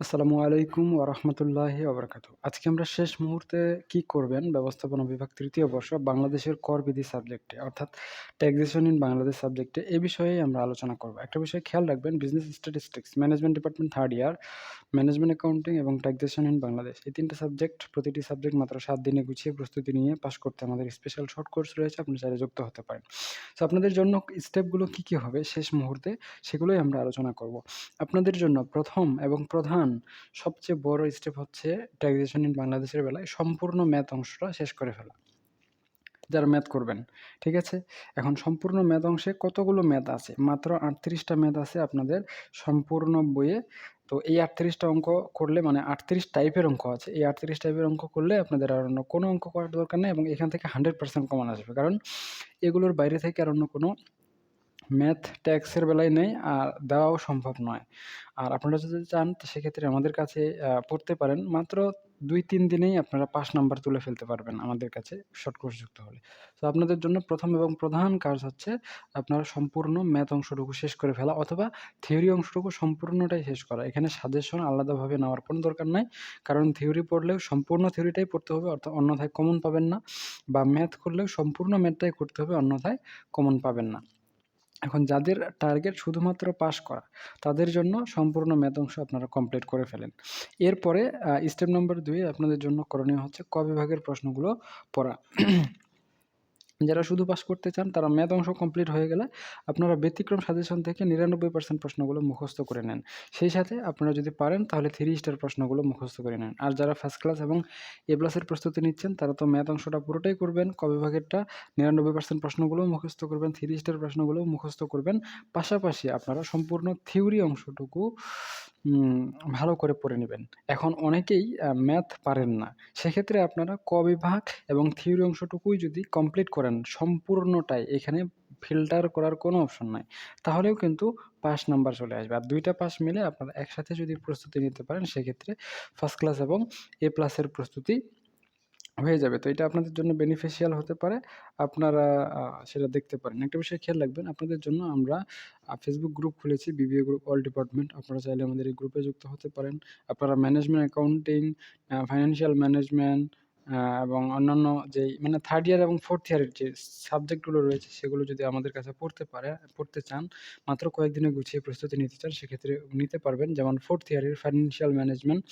আসসালামু আলাইকুম ওরহমতুল্লাহি ওবরাকাতু আজকে আমরা শেষ মুহূর্তে কি করবেন? ব্যবস্থাপনা বিভাগ তৃতীয় বর্ষ বাংলাদেশের কর বিধি সাবজেক্টে, অর্থাৎ ট্যাক্সেশন ইন বাংলাদেশ সাবজেক্টে এই বিষয়েই আমরা আলোচনা করব। একটা বিষয় খেয়াল রাখবেন business statistics management department third year management accounting এবং ট্যাক্সেশন ইন বাংলাদেশ। এই তিনটা সাবজেক্ট প্রতিটি সাবজেক্ট মাত্র সাত দিনে গুছিয়ে প্রস্তুতি নিয়ে পাশ করতে আমাদের স্পেশাল শর্ট কোর্স রয়েছে, আপনি চাইলে যুক্ত হতে পারেন। সো আপনাদের জন্য স্টেপগুলো কী কী হবে শেষ মুহূর্তে সেগুলোই আমরা আলোচনা করব। আপনাদের জন্য প্রথম এবং প্রধান সবচেয়ে বড় স্টেপ হচ্ছে ট্যাক্সেশন ইন বাংলাদেশের বেলায় সম্পূর্ণ ম্যাথ অংশটা শেষ করে ফেলা। যারা ম্যাথ করবেন, ঠিক আছে? এখন সম্পূর্ণ ম্যাথ অংশে কতগুলো ম্যাথ আছে? মাত্র আটত্রিশটা ম্যাথ আছে আপনাদের সম্পূর্ণ বইয়ে। তো এই আটত্রিশটা অঙ্ক করলে মানে আটত্রিশ টাইপের অঙ্ক আছে। এই আটত্রিশ টাইপের অঙ্ক করলে আপনাদের আর অন্য কোনো অঙ্ক করার দরকার নেই এবং এখান থেকে হান্ড্রেড পার্সেন্ট কমন আসবে। কারণ এগুলোর বাইরে থেকে আর অন্য কোনো ম্যাথ ট্যাক্সের বেলায় নেই, আর দেওয়াও সম্ভব নয়। আর আপনারা যদি চান সেক্ষেত্রে আমাদের কাছে পড়তে পারেন। মাত্র দুই তিন দিনেই আপনারা পাঁচ নাম্বার তুলে ফেলতে পারবেন আমাদের কাছে শর্ট কোর্স যুক্ত হলে। তো আপনাদের জন্য প্রথম এবং প্রধান কাজ হচ্ছে, আপনারা সম্পূর্ণ ম্যাথ অংশটুকু শেষ করে ফেলা, অথবা থিওরি অংশটুকু সম্পূর্ণটাই শেষ করা। এখানে সাজেশন আলাদাভাবে নেওয়ার কোনো দরকার নাই, কারণ থিওরি পড়লেও সম্পূর্ণ থিওরিটাই পড়তে হবে, অর্থাৎ অন্যথায় কমন পাবেন না, বা ম্যাথ করলেও সম্পূর্ণ ম্যাথটাই করতে হবে, অন্যথায় কমন পাবেন না। এখন যাদের টার্গেট শুধুমাত্র পাস করা, তাদের জন্য সম্পূর্ণ ম্যাথ অংশ আপনারা কমপ্লিট করে ফেলেন। এরপরে স্টেপ নম্বর দুই আপনাদের জন্য করণীয় হচ্ছে ক বিভাগের প্রশ্নগুলো পড়া। যারা শুধু পাস করতে চান, তারা ম্যাথ অংশ কমপ্লিট হয়ে গেলে আপনারা ব্যতিক্রম সাজেশন থেকে নিরানব্বই পার্সেন্ট প্রশ্নগুলো মুখস্থ করে নেন। সেই সাথে আপনারা যদি পারেন, তাহলে থ্রি স্টার প্রশ্নগুলো মুখস্থ করে নেন। আর যারা ফার্স্ট ক্লাস এবং এ প্লাসের প্রস্তুতি নিচ্ছেন, তারা তো ম্যাথ অংশটা পুরোটাই করবেন ক বিভাগেরটা নিরানব্বই পার্সেন্ট প্রশ্নগুলো মুখস্থ করবেন থ্রি স্টার প্রশ্নগুলো মুখস্থ করবেন। পাশাপাশি আপনারা সম্পূর্ণ থিওরি অংশটুকু ভালো করে পড়ে নেবেন। এখন অনেকেই ম্যাথ পারেন না। সেক্ষেত্রে আপনারা ক বিভাগ এবং থিওরি অংশটুকুই যদি কমপ্লিট করেন, সম্পূর্ণটাই এখানে ফিল্টার করার কোনো অপশন নাই। তাহলেও কিন্তু পাস নাম্বার চলে আসবে। আর দুইটা পাস মিলে আপনারা একসাথে যদি প্রস্তুতি নিতে পারেন, সেক্ষেত্রে ফার্স্ট ক্লাস এবং এ প্লাসের প্রস্তুতি হয়ে যাবে। তো এটা আপনাদের জন্য বেনিফিশিয়াল হতে পারে। আপনারা সেটা দেখতে পারেন। একটা বিষয় খেয়াল রাখবেন, আপনাদের জন্য আমরা ফেসবুক গ্রুপ খুলেছি বিবিএ গ্রুপ অল ডিপার্টমেন্ট আপনারা চাইলে আমাদের এই গ্রুপে যুক্ত হতে পারেন। আপনারা ম্যানেজমেন্ট অ্যাকাউন্টিং ফাইন্যান্সিয়াল ম্যানেজমেন্ট এবং অন্যান্য যেই মানে থার্ড ইয়ার এবং ফোর্থ ইয়ারের যে সাবজেক্টগুলো রয়েছে, সেগুলো যদি আমাদের কাছে পড়তে পারে, পড়তে চান, মাত্র কয়েকদিনে গুছিয়ে প্রস্তুতি নিতে চান, সেক্ষেত্রে নিতে পারবেন। যেমন ফোর্থ ইয়ারের financial management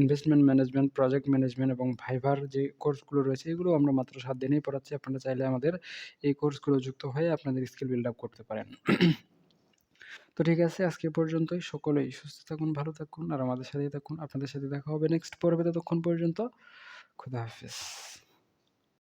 investment management project management এবং ভাইভার যে কোর্সগুলো রয়েছে, এগুলো আমরা মাত্র সাত দিনেই পড়াচ্ছি। আপনারা চাইলে আমাদের এই কোর্সগুলো যুক্ত হয়ে আপনাদের স্কিল বিল্ড আপ করতে পারেন। তো ঠিক আছে, আজকে পর্যন্তই। সকলেই সুস্থ থাকুন, ভালো থাকুন, আর আমাদের সাথেই থাকুন। আপনাদের সাথে দেখা হবে নেক্সট পর্বে, ততক্ষণ পর্যন্ত। Cuidado.